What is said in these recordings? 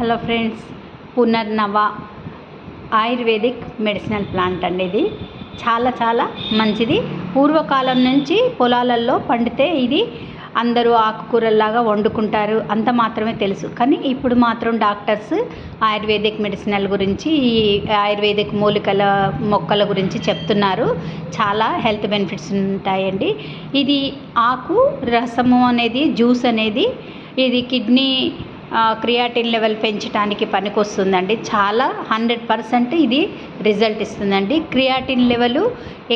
Hello friends Punarnava ayurvedic medicinal plant అండి ఇది. చాలా చాలా మంచిది. పూర్వకాలం నుంచి పొలాలలో పండితే ఇది అందరూ ఆకుకూరల్లాగా వండుకుంటారు అంత మాత్రమే తెలుసు. కానీ ఇప్పుడు మాత్రం డాక్టర్స్ ఆయుర్వేదిక్ మెడిసినల్ గురించి ఈ ఆయుర్వేదిక్ మూలికల మొక్కల గురించి చెప్తున్నారు. చాలా హెల్త్ బెనిఫిట్స్ ఉంటాయండి. ఇది ఆకు రసము అనేది జ్యూస్ అనేది ఇది కిడ్నీ క్రియాటిన్ లెవెల్ పెంచడానికి పనికొస్తుందండి. చాలా హండ్రెడ్ పర్సెంట్ ఇది రిజల్ట్ ఇస్తుందండి. క్రియాటిన్ లెవెల్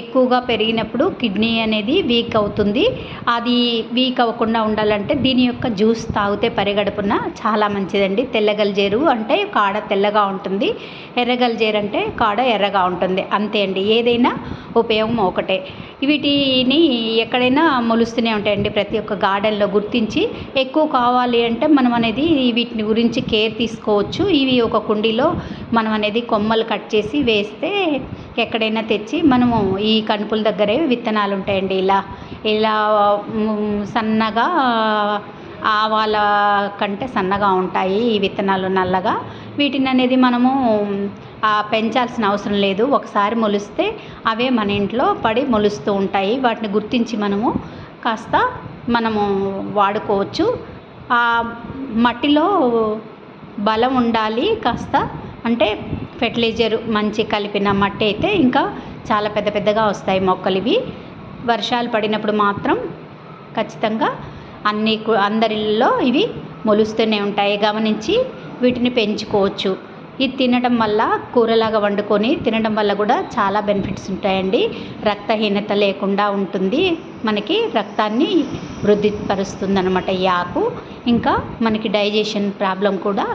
ఎక్కువగా పెరిగినప్పుడు కిడ్నీ అనేది వీక్ అవుతుంది. అది వీక్ అవ్వకుండా ఉండాలంటే దీని యొక్క జ్యూస్ తాగితే పరిగడుపున చాలా మంచిదండి. తెల్లగలజేరు అంటే కాడ తెల్లగా ఉంటుంది. ఎర్రగలజేరు అంటే కాడ ఎర్రగా ఉంటుంది. అంతే అండి. ఏదైనా ఉపయోగం ఒకటే. వీటిని ఎక్కడైనా మొలుస్తూనే ఉంటాయండి. ప్రతి ఒక్క గార్డెన్లో గుర్తించి ఎక్కువ కావాలి అంటే మనం అనేది వీటిని గురించి కేర్ తీసుకోవచ్చు. ఇవి ఒక కుండీలో మనం అనేది కొమ్మలు కట్ చేసి వేస్తే ఎక్కడైనా తెచ్చి మనము ఈ కణుపుల దగ్గరే విత్తనాలు ఉంటాయండి. ఇలా ఇలా సన్నగా ఆవాల కంటే సన్నగా ఉంటాయి ఈ విత్తనాలు నల్లగా. వీటిని అనేది మనము పెంచాల్సిన అవసరం లేదు. ఒకసారి మొలిస్తే అవే మన ఇంట్లో పడి మొలుస్తూ ఉంటాయి. వాటిని గుర్తించి మనము కాస్త మనము వాడుకోవచ్చు. ఆ మట్టిలో బలం ఉండాలి కాస్త. అంటే ఫెర్టిలైజర్ మంచి కలిపిన మట్టి అయితే ఇంకా చాలా పెద్ద పెద్దగా వస్తాయి మొక్కలు ఇవి వర్షాలు పడినప్పుడు మాత్రం ఖచ్చితంగా అన్ని అందరిలో ఇవి మొలుస్తూనే ఉంటాయి. గమనించి వీటిని పెంచుకోవచ్చు. ఇది తినడం వల్ల కూరలాగా వండుకొని తినడం వల్ల కూడా చాలా బెనిఫిట్స్ ఉంటాయండి. రక్తహీనత లేకుండా ఉంటుంది. మనకి రక్తాన్ని వృద్ధిపరుస్తుంది అనమాట ఈ ఆకు. ఇంకా మనకి డైజెషన్ ప్రాబ్లం కూడా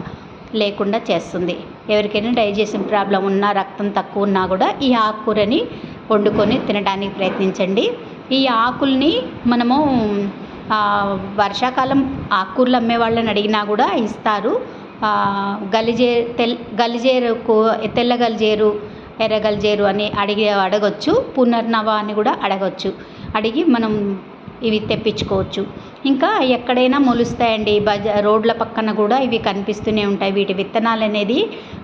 లేకుండా చేస్తుంది. ఎవరికైనా డైజెషన్ ప్రాబ్లం ఉన్నా రక్తం తక్కువ ఉన్నా కూడా ఈ ఆకుకూరని వండుకొని తినడానికి ప్రయత్నించండి. ఈ ఆకుల్ని మనము వర్షాకాలం ఆకుకూరలు అమ్మే వాళ్ళని అడిగినా కూడా ఇస్తారు. గలిజే తెల్ గలిజేరు తెల్ల గలిజేరు ఎర్ర గలిజేరు అని అడిగి అడగచ్చు. పునర్నవ అని కూడా అడగచ్చు. అడిగి మనం ఇవి తెప్పించుకోవచ్చు. ఇంకా ఎక్కడైనా మొలుస్తాయండి. బజ రోడ్ల పక్కన కూడా ఇవి కనిపిస్తూనే ఉంటాయి. వీటి విత్తనాలు అనేది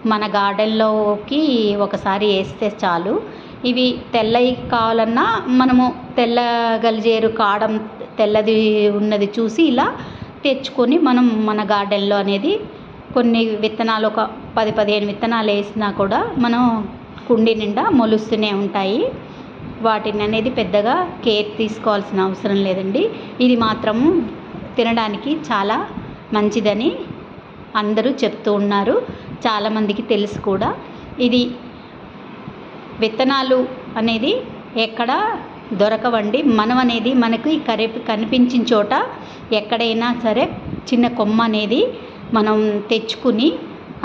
మన గార్డెన్లోకి ఒకసారి వేస్తే చాలు. ఇవి తెల్లవి కావాలన్నా మనము తెల్ల గలిజేరు కాడం తెల్లది ఉన్నది చూసి ఇలా తెచ్చుకొని మనం మన గార్డెన్లో అనేది కొన్ని విత్తనాలు ఒక పది పదిహేను విత్తనాలు వేసినా కూడా మనం కుండీ నిండా మొలుస్తూనే ఉంటాయి. వాటిని అనేది పెద్దగా కేర్ తీసుకోవాల్సిన అవసరం లేదండి. ఇది మాత్రం తినడానికి చాలా మంచిదని అందరూ చెప్తూ ఉన్నారు. చాలామందికి తెలుసు కూడా. ఇది విత్తనాలు అనేది ఎక్కడ దొరకవండి. మనం అనేది మనకి కరిపి కనిపించిన చోట ఎక్కడైనా సరే చిన్న కొమ్మ అనేది మనం తెచ్చుకుని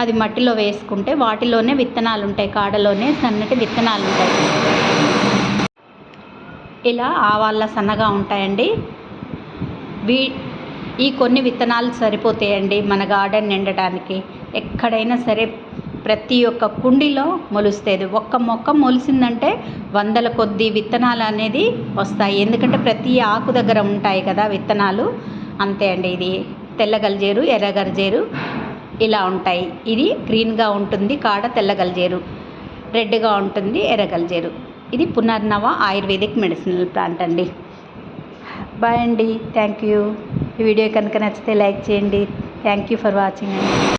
అది మట్టిలో వేసుకుంటే వాటిలోనే విత్తనాలు ఉంటాయి. కాడలోనే సన్నటి విత్తనాలు ఉంటాయి. ఇలా ఆవాళ్ళ సన్నగా ఉంటాయండి. వీ ఈ కొన్ని విత్తనాలు సరిపోతాయండి మన గార్డెన్ నిండటానికి ఎక్కడైనా సరే ప్రతి ఒక్క కుండీలో మొలుస్తుంది. ఒక్క మొక్క మొలిసిందంటే వందల కొద్ది విత్తనాలు అనేది వస్తాయి. ఎందుకంటే ప్రతి ఆకు దగ్గర ఉంటాయి కదా విత్తనాలు. అంతే అండి ఇది. తెల్లగలిజేరు ఎర్రగలిజేరు ఇలా ఉంటాయి. ఇది గ్రీన్గా ఉంటుంది కాడ తెల్లగలిజేరు రెడ్గా ఉంటుంది ఎర్రగలిజేరు. ఇది పునర్నవ ఆయుర్వేదిక్ మెడిసినల్ ప్లాంట్ అండి. బాయ్ అండి. Thank you. ఈ వీడియో కనుక నచ్చితే లైక్ చేయండి. థ్యాంక్ యూ ఫర్ వాచింగ్ అండి.